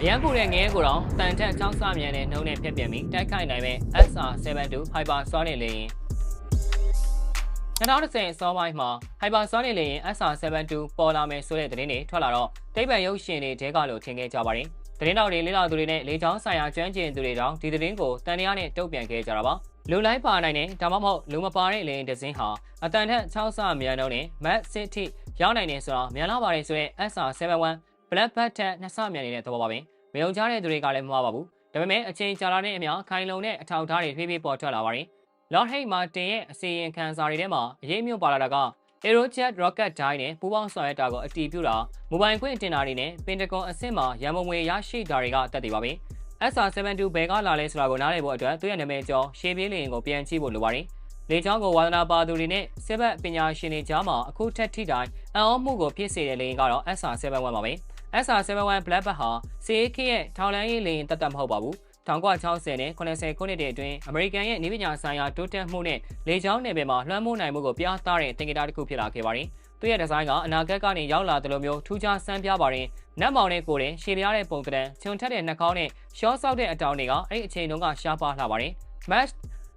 အရန်ပူတဲ့ငရဲကိုတော့တန်ထက်ကြောက်စမြန်တဲ့နှုံးနဲ့ဖြတ်ပြပြီးတိုက်ခိုက်နိုင်မဲ့ SR-72 Hypersonic လေယာဉ်2010အစောပိုင်းမှာ Hypersonic လေယာဉ် SR-72 ပေါ်လာမယ်ဆိုတဲ့သတင်းတွေထွက်လာတော့တိဗ္ဗံရုပ်ရှင်တွေတဲကလို့ထင်ခဲ့ကြပါတယ်။သတင်းတော်တွေလေးလာသူတွေနဲ့လေချောင်းဆိုင်ရာကျွမ်းကျင်သူတွေတောင်ဒီသတင်းကိုတန်တရားနဲ့တုံ့ပြန်ခဲ့ကြတာပါ။လူလိုက်ပါနိုင်တဲ့ဒါမှမဟုတ်လူမပါတဲ့လေယာဉ်တစ်စင်းဟာအတန်ထက်6ဆမြန်နှုန်းနဲ့ Max City ရောက်နိုင်နေဆိုတော့မြန်လာပါတယ်ဆိုတဲ့ SR-71 Black Bat ထက်နှစ်ဆမြန်နေတဲ့သဘောပါပဲ။မယုံကြတဲ့သူတွေကလည်းမမှားပါဘူး။ဒါပေမဲ့အချိန်ကြာလာတဲ့အမျှခိုင်လုံတဲ့အထောက်အထားတွေဖြည်းဖြည်းပေါ်ထွက်လာပါတယ်။ Lord Hay Martin ရဲ့အစီရင်ခံစာတွေထဲမှာအရေးမျိုးပါလာတာက Aerojet Rocket Dye နဲ့ပူးပေါင်းဆောင်ရွက်တာကိုအတည်ပြုတာမိုဘိုင်ခွင့်တင်တာတွေနဲ့ Pentagon အဆင့်မှာရန်ပုံငွေရရှိတာတွေကတက်တည်ပါပဲ။ SR-72 ဘယ်ကလာလဲဆိုတာကိုနားလည်ဖို့အတွက်သူ့ရဲ့နာမည်ကျော်ရှေးပြေးလင်ကိုပြန်ကြည့်ဖို့လိုပါတယ်။လေချောင်းကိုဝါသနာပါသူတွေနဲ့စစ်ဘက်ပညာရှင်တွေကြားမှာအခုထက်ထိတိုင်းအံ့ဩမှုကိုဖြစ်စေတဲ့လေရင်ကတော့ SR-71 ပါပဲ။ SR-71 Blackbird ဟာစီအေးခေရဲ့ထောင်လန်းရေးလေရင်တက်တက်မဟုတ်ပါဘူး။1960နဲ့80ခုနှစ်တွေအတွင်းအမေရိကန်ရဲ့နေပညာဆိုင်ရာတိုးတက်မှုနဲ့လေကြောင်းနယ်ပယ်မှာလွှမ်းမိုးနိုင်မှုကိုပြသတဲ့သင်္ကေတတစ်ခုဖြစ်လာခဲ့ပါတယ်။သူ့ရဲ့ဒီဇိုင်းကအနာဂတ်ကနေရောက်လာတယ်လို့မျိုးထူးခြားဆန်းပြပါတယ်။နတ်မောင်နဲ့ကိုယ်တင်ရှည်ပြားတဲ့ပုံသဏ္ဍာန်ခြုံထက်တဲ့နှာခေါင်းနဲ့ရှော့ဆောက်တဲ့အတောင်တွေကအဲ့အချိန်တုန်းကရှားပါလှပါတယ်။ Match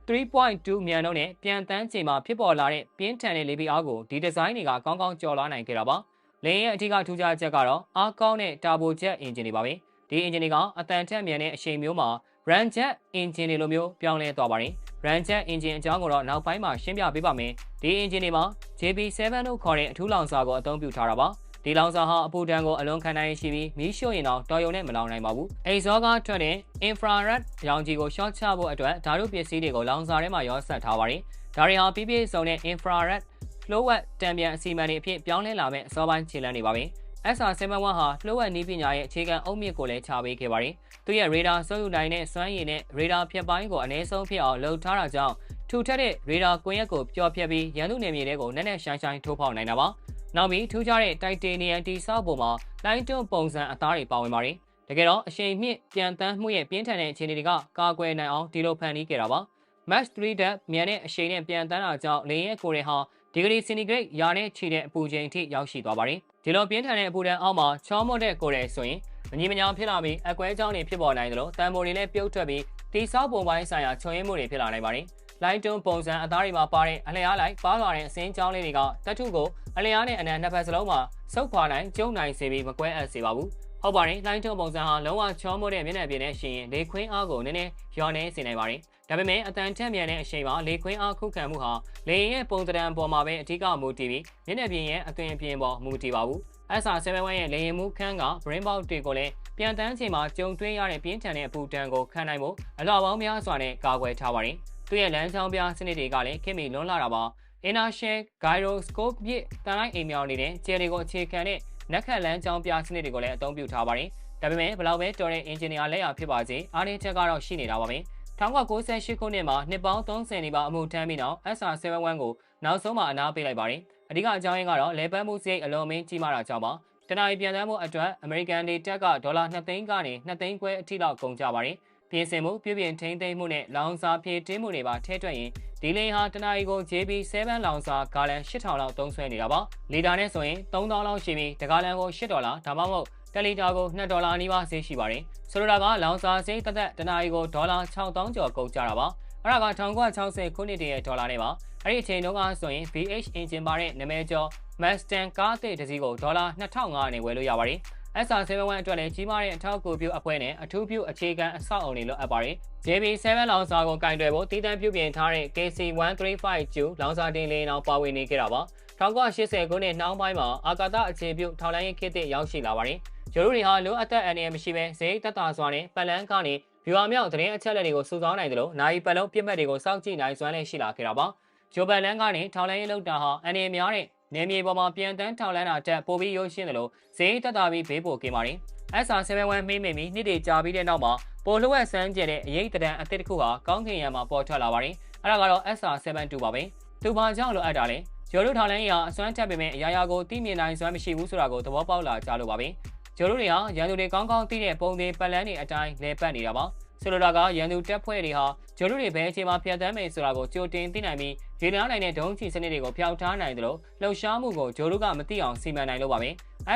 3.2မြန်နှုန်းနဲ့ပြန်တန်းချိန်မှာဖြစ်ပေါ်လာတဲ့ပြင်းထန်တဲ့လေပီအားကိုဒီဒီဇိုင်းတွေကကောင်းကောင်းကျော်လွှားနိုင်ခဲ့တာပါ။ လေယာဉ်ရဲ့အထူးထူးခြားချက်ကတော့အားကောင်းတဲ့တာဘိုဂျက်အင်ဂျင်တွေပါပဲ။ဒီအင်ဂျင်တွေကအတန်ထက်မြန်တဲ့အချိန်မျိုးမှာ Ramjet engine တွေလိုမျိုးပြောင်းလဲသွားပါတယ်။ Ramjet engine အကြောင်းကိုတော့နောက်ပိုင်းမှာရှင်းပြပေးပါမယ်။ဒီ engine တွေမှာ JB7 လို့ခေါ်တဲ့အထူးလောင်စာကိုအသုံးပြုထားတာပါ။ဒီလောင်စာဟာအပူဒဏ်ကိုအလွန်ခံနိုင်ရှိပြီးမီးရှို့ရင်တော့တော်ရုံနဲ့မလောင်နိုင်ပါဘူး။အိဇောကထွက်တဲ့ infrared ရောင်ခြည်ကို short ချဖို့အတွက်ဓာတ်ပစ္စည်းတွေကိုလောင်စာထဲမှာရောဆက်ထားပါတယ်။ဒါတွေဟာပြည့်ပြည့်စုံတဲ့ infrared flow wet တံပြန်အစီအမံတွေအဖြစ်ပြောင်းလဲလာမဲ့အစောပိုင်းခြေလှမ်းတွေပါပဲ။ SR-71 ဟာလှုပ်ဝက်နီးပညာရဲ့အခြေခံအုတ်မြစ်ကိုလည်းချပေးခဲ့ပါတယ်။သူရဲ့ရေဒါစွမ်းယူနိုင်တဲ့စွမ်းရည်နဲ့ရေဒါဖြတ်ပိုင်းကိုအနည်းဆုံးဖြစ်အောင်လုပ်ထားတာကြောင့်ထူထပ်တဲ့ရေဒါကွန်ရက်ကိုပျော်ဖြက်ပြီးရန်သူနယ်မြေတွေကိုနက်နက်ရှိုင်းရှိုင်းထိုးဖောက်နိုင်တာပါ။နောက်ပြီးထူးခြားတဲ့တိုက်တေနီယမ်တီဆောက်ပုံမှာလိုင်းတွန်းပုံစံအသားတွေပါဝင်ပါတယ်။တကယ်တော့အရှိန်မြင့်ပြန်တန်းမှုရဲ့ပြင်းထန်တဲ့အခြေအနေတွေကကာကွယ်နိုင်အောင်ဒီလိုဖန်တီးခဲ့တာပါ။ Match 3 Deck မြန်တဲ့အရှိန်နဲ့ပြန်တန်းတာကြောင့်လေရင်ကိုရင်ဟာ ဒီဂရီစင်တီဂရိတ်ရာနဲ့ချီတဲ့အပူချိန်အထိရောက်ရှိသွားပါတယ်။ဒီလိုပြင်းထန်တဲ့အပူဒဏ်အောက်မှာချောမော့တဲ့ကိုယ်ရဲဆိုရင်မငြိမညာဖြစ်လာပြီးအကွဲကြောင်းတွေဖြစ်ပေါ်နိုင်သလိုတန်မိုတွေလည်းပြုတ်ထွက်ပြီးတိဆောက်ပုံပိုင်းဆိုင်ရာခြုံရင်းမှုတွေဖြစ်လာနိုင်ပါတယ်။လိုင်းတွန်းပုံစံအသားတွေမှာပါတဲ့အလျားလိုက်ပါလာတဲ့အစင်းကြောင်းလေးတွေကတထုကိုအလျားနဲ့အနံနှစ်ဖက်စလုံးမှာစုပ်ခွာနိုင်ကျုံနိုင်စေပြီးမကွဲအပ်စေပါဘူး။ဟုတ်ပါတယ်လိုင်းတွန်းပုံစံဟာလုံးဝချောမော့တဲ့မျက်နှာပြင်နဲ့ရှင်ရင်လေခွင်းအားကိုနည်းနည်းလျော်နေစေနိုင်ပါတယ်။ ဒါပေမဲ့အတန်ထက်မြန်တဲ့အချိန်မှာလေခွင်းအားခုခံမှုဟာလေရင်ရဲ့ပုံသဏ္ဍာန်ပေါ်မှာပဲအထူးကမူတည်ပြီးမျက်နှာပြင်ရဲ့အသွင်အပြင်ပေါ်မူတည်ပါဘူး SR71 ရဲ့လေရင်မှုခန်းက brain box တွေကိုလည်းပြန်တန်းချိန်မှာကြုံတွေ့ရတဲ့ပြင်းထန်တဲ့အပူဒဏ်ကိုခံနိုင်ဖို့အလှပေါင်းများစွာနဲ့ကာကွယ်ထားပါတယ်။သူ့ရဲ့လမ်းကြောင်းပြစနစ်တွေကလည်းခင်မီလွန်လာတာပါ။ inertial gyroscope ပြည့်တန်လိုက်အိမ်မြောင်နေတဲ့ကျယ်တွေကိုအခြေခံတဲ့နက်ခတ်လမ်းကြောင်းပြစနစ်တွေကိုလည်းအသုံးပြုထားပါတယ်။ဒါပေမဲ့ဘလောက်ပဲတော်တဲ့ engineer လက်ရဖြစ်ပါစေအားနည်းချက်ကတော့ရှိနေတာပါပဲ။ 1998ခုနှစ်မှာနှစ်ပေါင်း30နီးပါးအမှုထမ်းပြီးနောက် SR71 ကိုနောက်ဆုံးမှအနားပေးလိုက်ပါတယ်။အဓိကအကြောင်းရင်းကတော့လေပတ်မှုစရိတ်အလုံးမင်းကြီးမားတာကြောင့်ပါ။တနအီပြန်တမ်းမှုအတွက်အမေရိကန်ဒေတက်ကဒေါ်လာ2သိန်းကနေ2သိန်းခွဲအထိလောက်ကုန်ကြပါတယ်။ပြင်ဆင်မှုပြုပြင်ထိန်းသိမ်းမှုနဲ့လောင်စာဖြည့်တင်းမှုတွေပါထည့်တွက်ရင်ဒီလင်းဟာတနအီကို JB7 လောင်စာဂါလန်8000လောက်သုံးစွဲနေတာပါ။လီတာနဲ့ဆိုရင်3000လောက်ရှိပြီးတဂါလန်ကို8ဒေါ်လာဒါမှမဟုတ် 1လီတာကို2ဒေါ်လာနီးပါးဈေးရှိပါတယ်။ဆိုလိုတာကလောင်စာဈေးတက်တက်တနာရီကိုဒေါ်လာ6000ကျော်ကုန်ကြတာပါ။အဲ့ဒါက1960ခုနှစ်တည်းရဲ့ဒေါ်လာနဲ့ပါ။အဲ့ဒီအချိန်တုန်းကဆိုရင် VH engine ပါတဲ့နာမည်ကျော် Mustang ကားအသစ်တစ်စီးကိုဒေါ်လာ2005နဲ့ဝယ်လို့ရပါတယ်။ SR71 အတွက်လည်းကြီးမားတဲ့အထောက်အကူပြုအဖွဲ့နဲ့အထူးပြုအခြေခံအဆောက်အုံတွေလိုအပ်ပါတယ်။ JB7 လောင်စာကိုကင်တွယ်ဖို့တည်တံ့ပြုပြင်ထားတဲ့ KC135Q လောင်စာတင်လေအောင်ပါဝင်နေခဲ့တာပါ။1980ခုနှစ်နှောင်းပိုင်းမှာအာကာသအခြေပြုထောက်လိုင်းရေးခေတ်သစ်ရောက်ရှိလာပါတယ်။ ဂျိုလူတွေဟာလိုအပ်တဲ့အန္တရာယ်မရှိဘဲဈေးတက်တာစွာနဲ့ပတ်လန်းကနေဗျူဟာမြောက်သတင်းအချက်အလက်တွေကိုစုဆောင်းနိုင်တယ်လို့နိုင်ပတ်လုံးပြစ်မှတ်တွေကိုစောင့်ကြည့်နိုင်စွမ်းလည်းရှိလာခဲ့တာပါဂျိုဘန်လန်ကနေထောက်လိုင်းရေးလောက်တာဟာအန္တရာယ်များတဲ့နေမြေပေါ်မှာပြန်တန်းထောက်လန်းတာတက်ပိုပြီးရုပ်ရှင်းတယ်လို့ဈေးတက်တာပြီးဘေးပို့ခဲ့ပါတယ် SR71 မိမိမိနှစ်တွေကြာပြီးတဲ့နောက်မှာပိုလျှက်ဆန်းကျဲတဲ့အရေးတံအသစ်တစ်ခုဟာကောင်းကင်ရံမှာပေါ်ထွက်လာပါတယ်အဲ့ဒါကတော့ SR72 ပါပဲသူဘာကြောင့်လိုအပ်တာလဲဂျိုလူထောက်လိုင်းရေးဟာအစွမ်းထက်ပေမဲ့အရာရာကိုသိမြင်နိုင်စွမ်းမရှိဘူးဆိုတာကိုသဘောပေါက်လာကြလို့ပါပဲ ကျိုးတို့တွေဟာရန်သူတွေကောင်းကောင်းသိတဲ့ပုံသေးပတ်လန်းတွေအတိုင်းလဲပတ်နေတာပါဆိုလိုတာကရန်သူတပ်ဖွဲ့တွေဟာကျိုးတို့တွေဘယ်အချိန်မှဖျက်ဆီးမယ်ဆိုတာကိုကြိုတင်သိနိုင်ပြီးရေနားနိုင်တဲ့ဒုံးချီစနစ်တွေကိုဖျောက်ထားနိုင်တယ်လို့လှုပ်ရှားမှုကိုဂျိုးတို့ကမသိအောင်စီမံနိုင်လို့ပါပဲ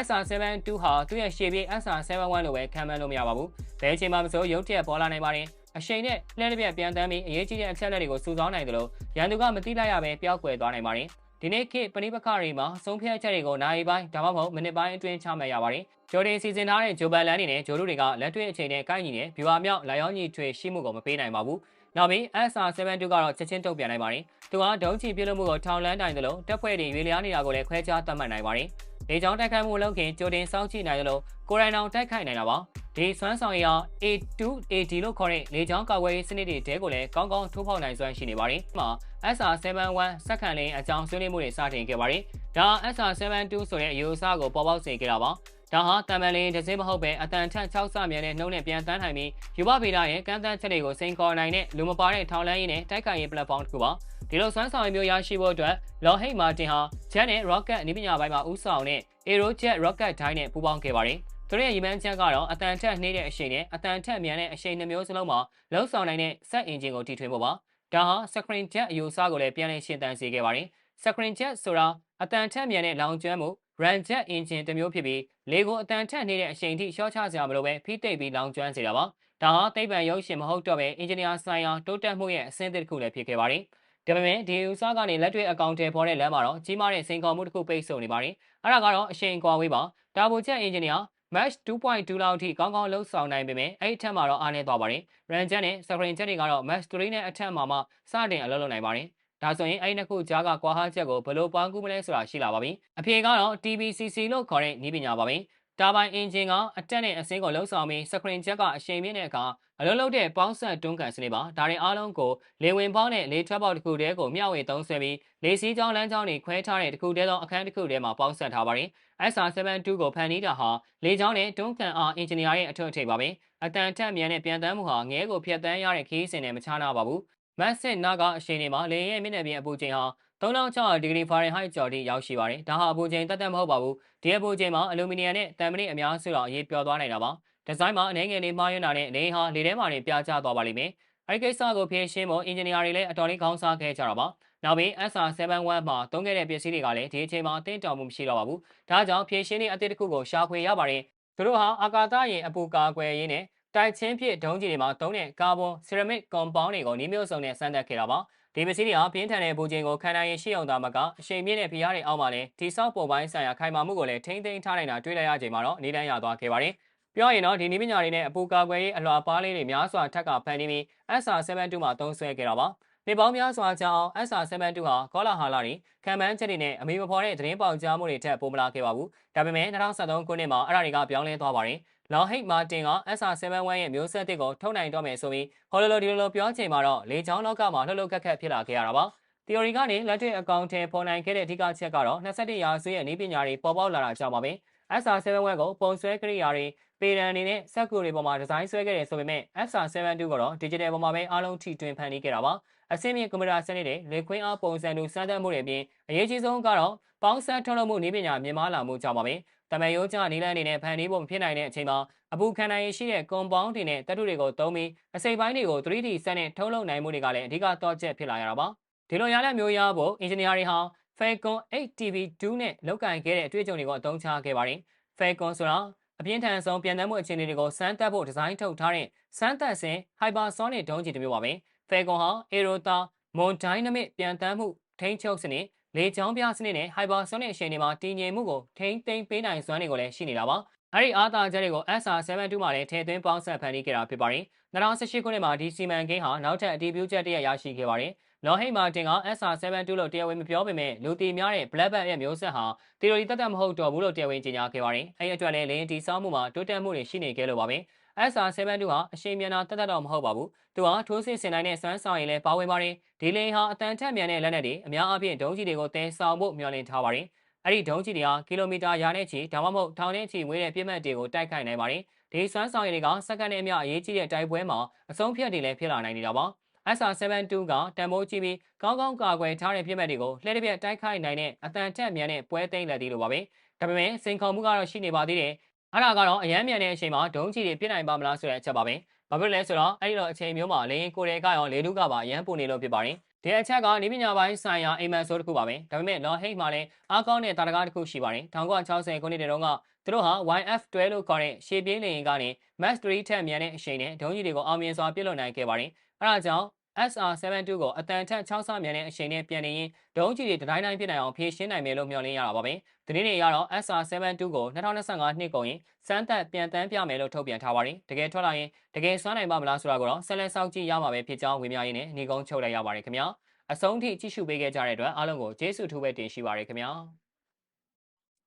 SR72 ဟာသူ့ရဲ့ရှေ့ပြေး SR71 လို့ပဲခံမှန်းလို့မရပါဘူး။ဘယ်အချိန်မှမဆိုရုတ်တရက်ပေါ်လာနိုင်ပါတယ်။အရှိန်နဲ့လှည့်တစ်ပြက်ပြန်တမ်းပြီးအရေးကြီးတဲ့အချက်အလက်တွေကိုစုဆောင်းနိုင်တယ်လို့ရန်သူကမသိလိုက်ရပဲပျောက်ကွယ်သွားနိုင်ပါတယ်။ ဒီနေ့ခေတ်ပဏိပခတွေမှာဆုံးဖြတ်ချက်တွေကိုနိုင်ပိုင်းဒါမှမဟုတ်မိနစ်ပိုင်းအတွင်းချမှတ်ရပါတယ်။ဂျိုဒင်စီစဉ်ထားတဲ့ဂျိုဘန်လန်နေနဲ့ဂျိုလူတွေကလက်တွေ့အချိန်နဲ့ကိုက်ညီတဲ့ဗျူဟာမြောက်လာရောက်ညီထွေရှိမှုကိုမပေးနိုင်ပါဘူး။ နောက်ပြီး SR72 ကတော့ချက်ချင်းတုတ်ပြန်နိုင်ပါတယ်။သူကဒုံးချီပြစ်လို့မှုကိုထောင်လန်းတိုင်တယ်လို့တပ်ဖွဲ့တွေရွေလျားနေတာကိုလည်းခွဲခြားသတ်မှတ်နိုင်ပါတယ်။လေကြောင်းတိုက်ခိုက်မှုလုပ်ခင်ကြိုတင်စောင့်ကြည့်နိုင်တယ်လို့ကိုရိုင်နောင်တိုက်ခိုက်နိုင်တာပါ။ဒီစွမ်းဆောင်ရည်ဟာ A2AD လို့ခေါ်တဲ့လေကြောင်းကာကွယ်ရေးစနစ်တွေတဲကိုလည်းကောင်းကောင်းထိုးဖောက်နိုင်စွမ်းရှိနေပါတယ်။ဒီမှာ SR71 စက္ကန့်လင်းအကြောင်းဆွေးနွေးမှုတွေစတင်ခဲ့ပါတယ်။ဒါ SR72 ဆိုတဲ့အယူအဆကိုပေါ်ပေါက်စေခဲ့တာပါ။ ဒါဟာတမန်လင်းတစ်စင်းမဟုတ်ပဲအတန်ထက်6ဆမြန်တဲ့နှုံးနဲ့ပြန်တန်းထိုင်ပြီးယူဘဗေဒရဲ့ကန့်သတ်ချက်တွေကိုစိန်ခေါ်နိုင်တဲ့လူမပါတဲ့ထောင်လန်းရင်းနဲ့တိုက်ခိုက်ရေး platform တစ်ခုပါဒီလိုစွမ်းဆောင်ရည်မျိုးရရှိဖို့အတွက် Lockheed Martin ဟာ Jet နဲ့ Rocket အနည်းပညာပိုင်းမှာဦးဆောင်တဲ့ Aerojet Rocket ဒိုင်းနဲ့ပူးပေါင်းခဲ့ပါတယ်သူတို့ရဲ့ရည်မှန်းချက်ကတော့အတန်ထက်နှေးတဲ့အရှိန်နဲ့အတန်ထက်မြန်တဲ့အရှိန်နှမျိုးစလုံးမှာလုံဆောင်နိုင်တဲ့စက်အင်ဂျင်ကိုတီထွင်ဖို့ပါဒါဟာ Screen Jet အယူအဆကိုလည်းပြန်လည်ရှင်းတန်းစေခဲ့ပါတယ် Screen Jet ဆိုတာအတန်ထက်မြန်တဲ့လောင်ကျွမ်းမှု Ramjet engine တစ်မျိုးဖြစ်ပြီးလေကိုအတန်ထက်နေတဲ့အချိန်ထိရှော့ချစရာမလိုပဲဖိတိတ်ပြီးလောင်ကျွမ်းစေတာပါဒါဟာသိပ္ပံရုပ်ရှင်မဟုတ်တော့ပဲအင်ဂျင်နီယာဆိုင်ရာတိုးတက်မှုရဲ့အဆင့်တစ်ခုလည်းဖြစ်ခဲ့ပါတယ်ဒါပေမဲ့ဒီဥစားကနေလက်တွေ့အကောင့်တွေပေါ်တဲ့လမ်းမှာတော့ကြီးမားတဲ့စိန်ခေါ်မှုတစ်ခုပိတ်ဆို့နေပါတယ်အဲ့ဒါကတော့အရှိန်ကွာဝေးပါတာဘိုချက်အင်ဂျင်နီယာ match 2.2လောက်အထိကောင်းကောင်းလှုပ်ဆောင်နိုင်ပေမဲ့အဲ့ဒီထက်မှာတော့အားနည်းသွားပါတယ် Ranjet နဲ့ Screen Jet တွေကတော့ match 3နဲ့အထက်မှာမှစတင်အလုပ်လုပ်နိုင်ပါတယ် ဒါဆိုရင်အဲ့ဒီနှစ်ခုကြားကကွာဟချက်ကိုဘယ်လိုပေါင်းကူးမလဲဆိုတာရှိလာပါပြီ။အဖြေကတော့ TBCC လို့ခေါ်တဲ့နည်းပညာပါပဲ။တာဘိုင်အင်ဂျင်ကအတက်နဲ့အစင်းကိုလှုပ်ဆောင်ပြီးစကရင်ချက်ကအရှိန်မြင့်တဲ့အခါအလုံးလုံးတဲ့ပေါင်းဆက်တွန်းကန်စနစ်ပါဒါရင်အားလုံးကိုလေဝင်ပေါင်းနဲ့လေထွက်ပေါက်တစ်ခုတည်းကိုမျှဝေသုံးဆွဲပြီးလေစီးကြောင်းလမ်းကြောင်းတွေခွဲထားတဲ့တစ်ခုတည်းသောအခန်းတစ်ခုတည်းမှာပေါင်းဆက်ထားပါတယ် SR72 ကိုဖန်တီးတာဟာလေကြောင်းနဲ့တွန်းကန်အားအင်ဂျင်နီယာရဲ့အထွတ်အထိပ်ပါပဲအတန်ထက်မြန်တဲ့ပြန်တမ်းမှုဟာငဲကိုဖျက်ဆီးရတဲ့ခီးစဉ်နဲ့မခြားနာပါဘူး မတ်စစ်နာကအရှိန်တွေမှာလေရဲ့မျက်နှာပြင်အပူချိန်ဟာ3600ဒီဂရီဖာရင်ဟိုက်ကျော်ထိရောက်ရှိပါတယ်။ဒါဟာအပူချိန်တက်တက်မဟုတ်ပါဘူး။ဒီအပူချိန်မှာအလူမီနီယံနဲ့တန်မနစ်အများစုတော့အရေးပျော်သွားနိုင်တာပါ။ဒီဇိုင်းမှာအနေငယ်လေးမှားယွင်းတာနဲ့လေဟာလေထဲမှာနေပြာကျသွားပါလိမ့်မယ်။အဲဒီကိစ္စကိုဖြေရှင်းဖို့အင်ဂျင်နီယာတွေလည်းအတော်လေးခေါင်းစားခဲ့ကြတာပါ။နောက်ပြီး SR71 မှာသုံးခဲ့တဲ့ပစ္စည်းတွေကလည်းဒီအချိန်မှာအသင့်တော်မှုမရှိတော့ပါဘူး။ဒါကြောင့်ဖြေရှင်းတဲ့အသစ်တစ်ခုကိုရှာဖွေရပါတယ်။သူတို့ဟာအာကာသယာဉ်အပူကာကွယ်ရေးနဲ့ တိုက်ချင်းဖြစ်ဒုံးကျည်တွေမှာသုံးတဲ့ကာဗွန်ဆီရမစ်ကွန်ပေါင်းတွေကိုနှီးမျိုးစုံနဲ့စမ်းသပ်ခဲ့တာပါဒီပစ္စည်းတွေဟာပြင်းထန်တဲ့ဘူချိန်ကိုခံနိုင်ရရှိအောင်သာမကအရှိန်မြင့်တဲ့ဖိအားတွေအောက်မှာလည်းတိဆောက်ပုံပိုင်းဆိုင်ရာခိုင်မာမှုကိုလည်းထိမ့်သိမ်းထားနိုင်တာတွေ့လိုက်ရချိန်မှာတော့နေတန်းရသွားခဲ့ပါတယ်ပြောရင်တော့ဒီနည်းပညာတွေနဲ့အပူကာကွယ်ရေးအလွှာပါးလေးတွေများစွာထက်ကဖန်တီးပြီး SR72 မှာသုံးစွဲခဲ့တာပါနေပေါင်းများစွာကြောင့် SR72 ဟာကောလာဟာလာတွေခံမှန်းချက်တွေနဲ့အမေမဖော်တဲ့သတင်းပေါက်ကြားမှုတွေထက်ပိုမလာခဲ့ပါဘူးဒါပေမဲ့2023ခုနှစ်မှာအဲ့ဒါတွေကပြောင်းလဲသွားပါတယ် လောင်ဟိတ်မာတင်က SR71 ရဲ့မျိုးဆက်တစ်ကိုထုတ်နိုင်တော့မယ်ဆိုပြီးဟော်လိုလိုဒီလိုလိုပြောချိန်မှာတော့လေချောင်းလောက်ကမှာလှုပ်လှုပ်ခက်ခက်ဖြစ်လာခဲ့ရတာပါ။ theory ကနေလက်တွေ့အကောင့်ထဲပေါ်နိုင်ခဲ့တဲ့အဓိကချက်ကတော့21ရာစုရဲ့နည်းပညာတွေပေါ်ပေါက်လာတာကြောင့်ပါပဲ။ SR71 ကိုပုံဆွဲကိရိယာတွေပေရန်အနေနဲ့စက်ကူတွေပေါ်မှာဒီဇိုင်းဆွဲခဲ့တယ်ဆိုပေမဲ့ SR72 ကတော့ digital ပေါ်မှာပဲအားလုံးထိတွင်ဖန်တီးခဲ့တာပါ။အဆင့်မြင့်ကွန်ပျူတာစနစ်တွေလေခွင်းအားပုံစံတို့စမ်းသပ်မှုတွေအပြင်အရေးကြီးဆုံးကတော့ပေါင်းစပ်ထုတ်လုပ်မှုနည်းပညာမြင့်မားလာမှုကြောင့်ပါပဲ။ တမန်ရိုးကျနီလန်းအနေနဲ့ဖန်တီးဖို့ဖြစ်နိုင်တဲ့အချိန်မှာအပူခံနိုင်ရရှိတဲ့ compound တွေနဲ့တပ်ထုတွေကိုသုံးပြီးအစိပ်ပိုင်းတွေကို 3D စက်နဲ့ထုတ်လုပ်နိုင်မှုတွေကလည်းအဓိကတော့ချက်ဖြစ်လာရတာပါဒီလိုရတဲ့မျိုးရဖို့ engineer တွေဟာ Falcon 8TV2 နဲ့လောက်ကင်ခဲ့တဲ့အတွေ့အကြုံတွေကိုအသုံးချခဲ့ပါတယ် Falcon ဆိုတာအပြင်းထန်ဆုံးပြန်တမ်းမှုအခြေအနေတွေကိုစမ်းသပ်ဖို့ဒီဇိုင်းထုတ်ထားတဲ့စမ်းသပ်စဉ် hypersonic ဒုံးကျည်တစ်မျိုးပါပဲ Falcon ဟာ Aerota Mon Dynamic ပြန်တမ်းမှုထိန်းချုပ်စနစ် လေကြောင်းပြစနစ်နဲ့ hypersonic အရှိန်တွေမှာတည်ငြိမ်မှုကိုထိန်းသိမ်းပေးနိုင်စွမ်းတွေကိုလည်းရှိနေတာပါ။အဲဒီအားသာချက်တွေကို SR72 မှာလည်းထည့်သွင်းပေါင်းစပ်ဖန်တီးခဲ့တာဖြစ်ပါတယ်။2018ခုနှစ်မှာဒီစီမံကိန်းဟာနောက်ထပ်အတည်ပြုချက်တရရရှိခဲ့ပါတယ်။လော်ဟိတ်မာတင်က SR72 လို့တရားဝင်မပြောပေမဲ့လူတီများတဲ့ Blackbird ရဲ့မျိုးဆက်ဟာတီရိုဒီတက်တက်မဟုတ်တော့ဘူးလို့တရားဝင်ကြေညာခဲ့ပါတယ်။အဲဒီအတွက်လည်းလင်းတီဆောင်းမှုမှာတိုးတက်မှုတွေရှိနေခဲ့လို့ပါပဲ။ SR72 ဟာအရှိန်မြန်တာတက်တက်တော့မဟုတ်ပါဘူး။သူဟာထိုးစစ်ဆင်နိုင်တဲ့စွမ်းဆောင်ရည်လည်းပါဝင်ပါတယ်။ဒီလင်းဟာအတန်ထက်မြန်တဲ့လက်နက်တွေအများအပြားဒုံးကျည်တွေကိုတင်ဆောင်ဖို့မျှော်လင့်ထားပါတယ်။အဲ့ဒီဒုံးကျည်တွေဟာကီလိုမီတာရာနဲ့ချီဒါမှမဟုတ်ထောင်နဲ့ချီဝေးတဲ့ပြင်းမှတ်တွေကိုတိုက်ခိုက်နိုင်ပါတယ်။ဒီစွမ်းဆောင်ရည်တွေကစက္ကန့်နဲ့အမျှအရေးကြီးတဲ့တိုက်ပွဲမှာအဆုံးဖြတ်တွေလည်းဖြစ်လာနိုင်နေတာပါ။ SR72 ကတန်ဖိုးကြီးပြီးကောင်းကောင်းကာကွယ်ထားတဲ့ပြစ်မှတ်တွေကိုလှည့်တစ်ပြက်တိုက်ခိုက်နိုင်တဲ့အတန်ထက်မြန်တဲ့ပွဲသိမ်းလက်သေးလိုပါပဲ။ဒါပေမဲ့စိန်ခေါ်မှုကတော့ရှိနေပါသေးတယ် အဲ့ဒါကတော့အရန်မြန်တဲ့အချိန်မှာဒုံးကြီးတွေပြစ်နိုင်ပါမလားဆိုတဲ့အချက်ပါပဲ။ဘာဖြစ်လဲဆိုတော့အဲ့ဒီတော့အချိန်မျိုးမှာလေရင်ကိုရဲကရောလေလူကပါအရန်ပူနေလို့ဖြစ်ပါတယ်ဒီအချက်ကနေပညာပိုင်းဆိုင်ရာအိမ်မက်ဆိုးတစ်ခုပါပဲဒါပေမဲ့လော်ဟိတ်မှာလည်းအားကောင်းတဲ့တာတကားတစ်ခုရှိပါတယ်1960ခုနှစ်တုန်းကသူတို့ဟာ YF12 လို့ခေါ်တဲ့ရှေ့ပြေးလေယာဉ်ကနေ Max 3ထက်မြန်တဲ့အရှိန်နဲ့ဒုံးကြီးတွေကိုအောင်မြင်စွာပြစ်လွတ်နိုင်ခဲ့ပါတယ်အဲဒါကြောင့် SR72 ကိုအတန်ထက်6ဆမြန်တဲ့အချိန်နဲ့ပြန်နေရင်ဒုံးကြီးတွေတတိုင်းတိုင်းဖြစ်နိုင်အောင်ဖြည့်ရှင်းနိုင်မယ်လို့မျှော်လင့်ရတာပါပဲ။ဒီနေ့တွေကတော့ SR72 ကို2025နှစ်ကုန်ရင်စမ်းသပ်ပြန်တန်းပြမယ်လို့ထုတ်ပြန်ထားပါတယ်။တကယ်ထွက်လာရင်တကယ်စွမ်းနိုင်ပါမလားဆိုတာကိုတော့ဆက်လက်စောင့်ကြည့်ရမှာပဲဖြစ်ကြောင်းဝေမျှရင်းနဲ့ညီကုန်းချုပ်လိုက်ရပါတယ်ခင်ဗျာ။အဆုံးထိကြည့်ရှုပေးခဲ့ကြတဲ့အတွက်အားလုံးကိုကျေးဇူးထူးပဲတင်ရှိပါရခင်ဗျာ။